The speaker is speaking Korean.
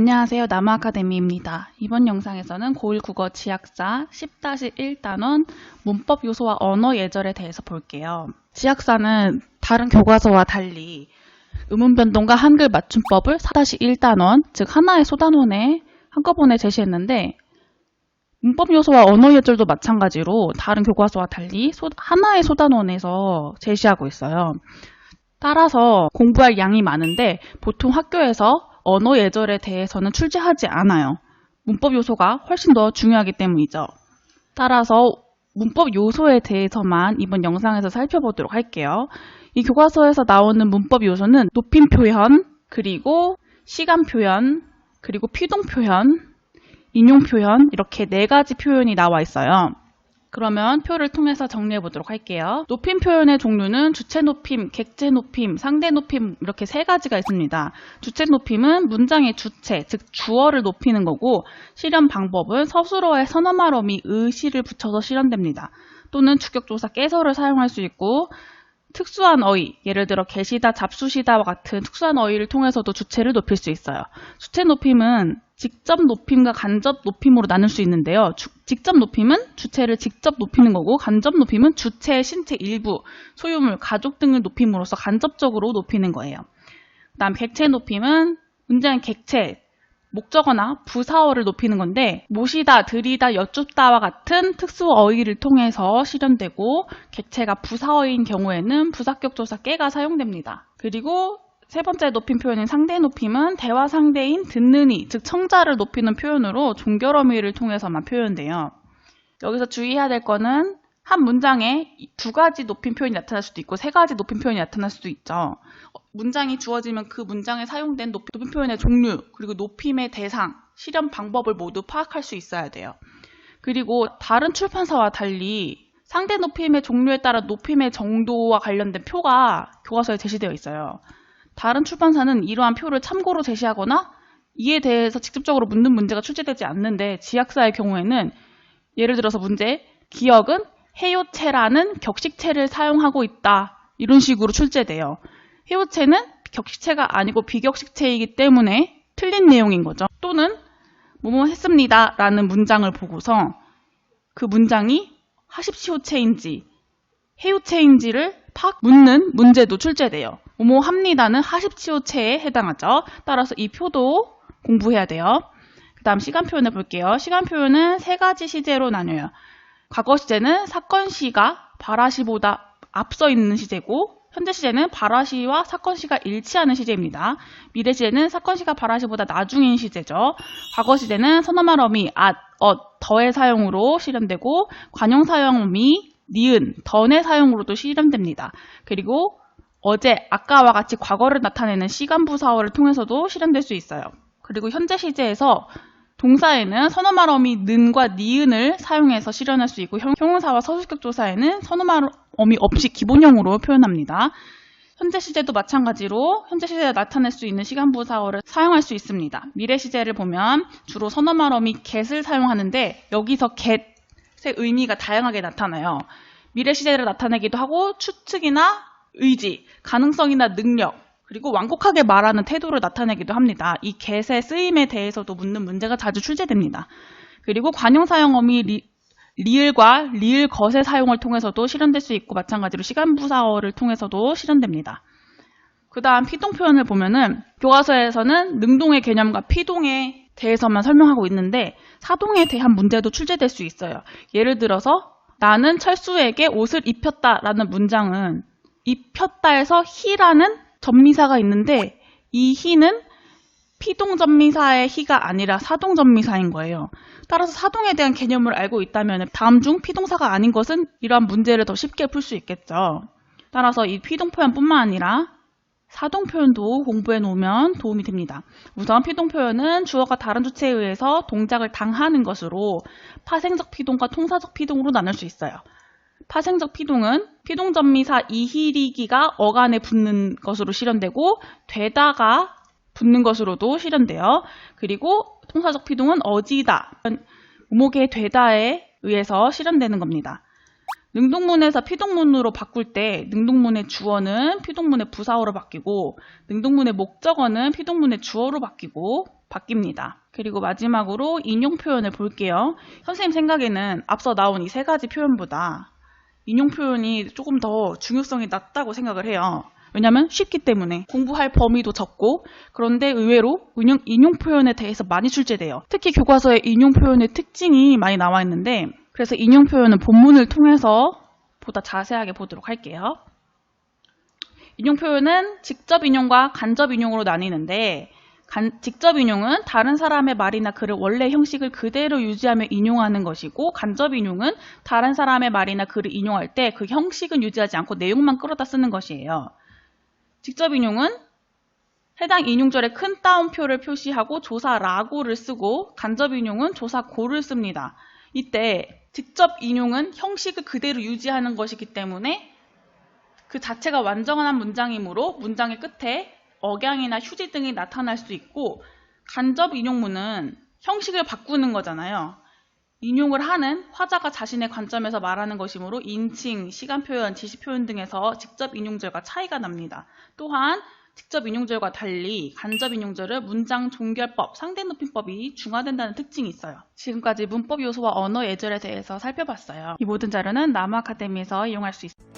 안녕하세요. 남아 아카데미입니다. 이번 영상에서는 고1 국어 지학사 10-1단원 문법 요소와 언어 예절에 대해서 볼게요. 지학사는 다른 교과서와 달리 음운 변동과 한글 맞춤법을 4-1단원, 즉 하나의 소단원에 한꺼번에 제시했는데 문법 요소와 언어 예절도 마찬가지로 다른 교과서와 달리 소- 하나의 소단원에서 제시하고 있어요. 따라서 공부할 양이 많은데 보통 학교에서 언어 예절에 대해서는 출제하지 않아요. 문법 요소가 훨씬 더 중요하기 때문이죠. 따라서 문법 요소에 대해서만 이번 영상에서 살펴보도록 할게요. 이 교과서에서 나오는 문법 요소는 높임 표현, 그리고 시간 표현, 그리고 피동 표현, 인용 표현 이렇게 네 가지 표현이 나와 있어요. 그러면 표를 통해서 정리해 보도록 할게요. 높임 표현의 종류는 주체 높임, 객체 높임, 상대 높임 이렇게 세 가지가 있습니다. 주체 높임은 문장의 주체, 즉 주어를 높이는 거고 실현 방법은 서술어의 선어말어미 의시를 붙여서 실현됩니다. 또는 주격조사 깨서를 사용할 수 있고 특수한 어휘, 예를 들어 계시다, 잡수시다와 같은 특수한 어휘를 통해서도 주체를 높일 수 있어요. 주체 높임은 직접 높임과 간접 높임으로 나눌 수 있는데요. 주- 직접 높임은 주체를 직접 높이는 거고 간접 높임은 주체의 신체 일부, 소유물, 가족 등을 높임으로써 간접적으로 높이는 거예요. 그다음 객체 높임은 문장의 객체, 목적어나 부사어를 높이는 건데 모시다, 들이다, 여쭙다와 같은 특수 어휘를 통해서 실현되고 객체가 부사어인 경우에는 부사격 조사 깨가 사용됩니다. 그리고 세 번째 높임 표현인 상대 높임은 대화 상대인 듣는 이, 즉 청자를 높이는 표현으로 종결 어미를 통해서만 표현돼요. 여기서 주의해야 될 거는 한 문장에 이두 가지 높임 표현이 나타날 수도 있고 세 가지 높임 표현이 나타날 수도 있죠. 어, 문장이 주어지면 그 문장에 사용된 높- 높임 표현의 종류, 그리고 높임의 대상, 실현 방법을 모두 파악할 수 있어야 돼요. 그리고 다른 출판사와 달리 상대 높임의 종류에 따라 높임의 정도와 관련된 표가 교과서에 제시되어 있어요. 다른 출판사는 이러한 표를 참고로 제시하거나 이에 대해서 직접적으로 묻는 문제가 출제되지 않는데 지학사의 경우에는 예를 들어서 문제 기억은 해요체라는 격식체를 사용하고 있다 이런 식으로 출제돼요. 해요체는 격식체가 아니고 비격식체이기 때문에 틀린 내용인 거죠. 또는 뭐뭐 했습니다 라는 문장을 보고서 그 문장이 하십시오체인지 해요체인지를 팍 묻는 문제도 출제돼요. 뭐뭐 합니다는 하십시오체에 해당하죠. 따라서 이 표도 공부해야 돼요. 그 다음 시간 표현을 볼게요. 시간 표현은 세 가지 시제로 나뉘어요. 과거 시제는 사건 시가 바라시보다 앞서 있는 시제고 현재 시제는 바라시와 사건 시가 일치하는 시제입니다. 미래 시제는 사건 시가 바라시보다 나중인 시제죠. 과거 시제는 선어말 어미 앗, 엇, 더의 사용으로 실현되고 관용 사용 어미 니은, 던의 사용으로도 실현됩니다. 그리고 어제, 아까와 같이 과거를 나타내는 시간 부사어를 통해서도 실현될 수 있어요. 그리고 현재 시제에서 동사에는 선어말 어미 는과 니은을 사용해서 실현할 수 있고 형- 형용사와 서술격 조사에는 선어말 어미 없이 기본형으로 표현합니다. 현재 시제도 마찬가지로 현재 시제에 나타낼 수 있는 시간부사어를 사용할 수 있습니다. 미래 시제를 보면 주로 선어말 어미 get을 사용하는데 여기서 get의 의미가 다양하게 나타나요. 미래 시제를 나타내기도 하고 추측이나 의지, 가능성이나 능력, 그리고 완곡하게 말하는 태도를 나타내기도 합니다. 이 get의 쓰임에 대해서도 묻는 문제가 자주 출제됩니다. 그리고 관용사용 어미 리, 리을과 리을 것의 사용을 통해서도 실현될 수 있고 마찬가지로 시간부사어를 통해서도 실현됩니다. 그 다음 피동 표현을 보면은 교과서에서는 능동의 개념과 피동에 대해서만 설명하고 있는데 사동에 대한 문제도 출제될 수 있어요. 예를 들어서 나는 철수에게 옷을 입혔다 라는 문장은 입혔다에서 히라는 전미사가 있는데 이 히는 피동전미사의 히가 아니라 사동전미사인 거예요. 따라서 사동에 대한 개념을 알고 있다면 다음 중 피동사가 아닌 것은 이러한 문제를 더 쉽게 풀 수 있겠죠. 따라서 이 피동 표현뿐만 아니라 사동 표현도 공부해 놓으면 도움이 됩니다. 우선 피동 표현은 주어가 다른 주체에 의해서 동작을 당하는 것으로 파생적 피동과 통사적 피동으로 나눌 수 있어요. 파생적 피동은 피동전미사 이히리기가 어간에 붙는 것으로 실현되고 되다가 붙는 것으로도 실현돼요. 그리고 통사적 피동은 어지다, 모목의 되다에 의해서 실현되는 겁니다. 능동문에서 피동문으로 바꿀 때 능동문의 주어는 피동문의 부사어로 바뀌고 능동문의 목적어는 피동문의 주어로 바뀌고 바뀝니다. 그리고 마지막으로 인용 표현을 볼게요. 선생님 생각에는 앞서 나온 이 세 가지 표현보다 인용 표현이 조금 더 중요성이 낮다고 생각을 해요. 왜냐면 쉽기 때문에 공부할 범위도 적고 그런데 의외로 인용, 인용 표현에 대해서 많이 출제돼요. 특히 교과서에 인용 표현의 특징이 많이 나와 있는데 그래서 인용 표현은 본문을 통해서 보다 자세하게 보도록 할게요. 인용 표현은 직접 인용과 간접 인용으로 나뉘는데 간- 직접 인용은 다른 사람의 말이나 글을 원래 형식을 그대로 유지하며 인용하는 것이고 간접 인용은 다른 사람의 말이나 글을 인용할 때 그 형식은 유지하지 않고 내용만 끌어다 쓰는 것이에요. 직접 인용은 해당 인용절에 큰 따옴표를 표시하고 조사라고를 쓰고 간접 인용은 조사고를 씁니다. 이때 직접 인용은 형식을 그대로 유지하는 것이기 때문에 그 자체가 완전한 문장이므로 문장의 끝에 억양이나 휴지 등이 나타날 수 있고 간접 인용문은 형식을 바꾸는 거잖아요. 인용을 하는 화자가 자신의 관점에서 말하는 것이므로 인칭, 시간 표현, 지시 표현 등에서 직접 인용절과 차이가 납니다. 또한 직접 인용절과 달리 간접 인용절은 문장 종결법, 상대 높임법이 중화된다는 특징이 있어요. 지금까지 문법 요소와 언어 예절에 대해서 살펴봤어요. 이 모든 자료는 남아카데미에서 이용할 수 있습니다.